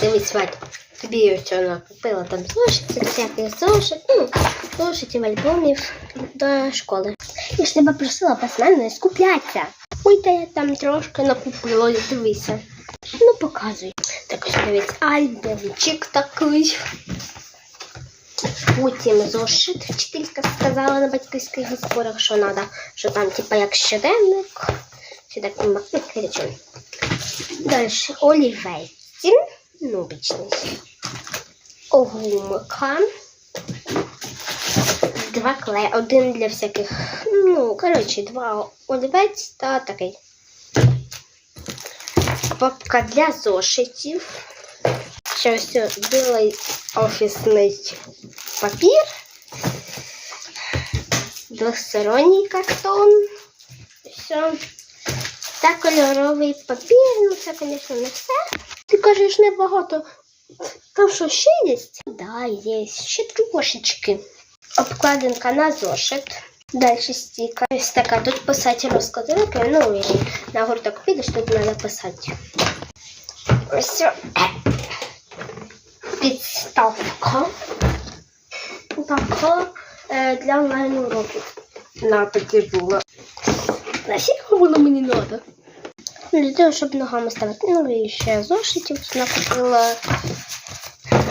Дивись, Вадь, тобі ось вона купила там зошити, всяких зошит, ну, зошитів, альбомів до школи. Я ж тебе просила пацана не скуплятися. Ой, та я там трошки накупила, дивися. Ну, показуй. Так ось дивись, альбомчик такий. Потім зошит. Вчителька сказала на батьківських зборах, що треба, що там, типа, як щоденник. Чи так, ну, коротше. Далі олівець. Ну, обичний. Гумка. Два клея. Один для всяких. Ну, коротше, два олівець та такий. Папка для зошитів. Ще ось білий офісний папір. Двосторонній картон. Все. Та кольоровий папір. Ну, це, звісно, не все. Ти кажеш небагато. Там що ще є? Да, є. Ще трошечки. Обкладинка на зошит. Далі стіка. Ось така. Тут писати розкладинки. Ну, і на гурток підеш, тут треба писати. Ось. Підставка. Така е, для онлайн уроків. На такі була. Наскільки воно мені треба? Для того, щоб ногами ставити. Ну і ще зошитів накупила.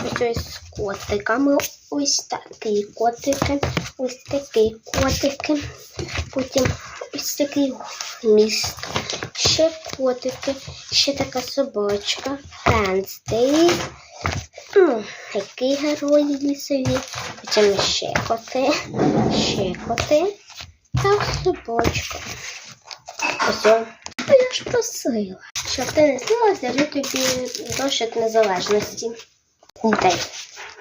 Ось ось з котиками. Ось такі котики. Ось такі котики. Потім ось такий міст. Ще котики. Ще така собачка. Фенстей. Ну, такі герої лісові. Потім ще коти. Ще коти. Та собачка. Ось. о. Я ж просила. Щоб ти не снилась, здарю тобі зошит незалежності. Дай.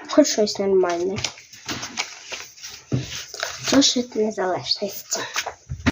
Хоч щось нормальне. Зошит незалежності.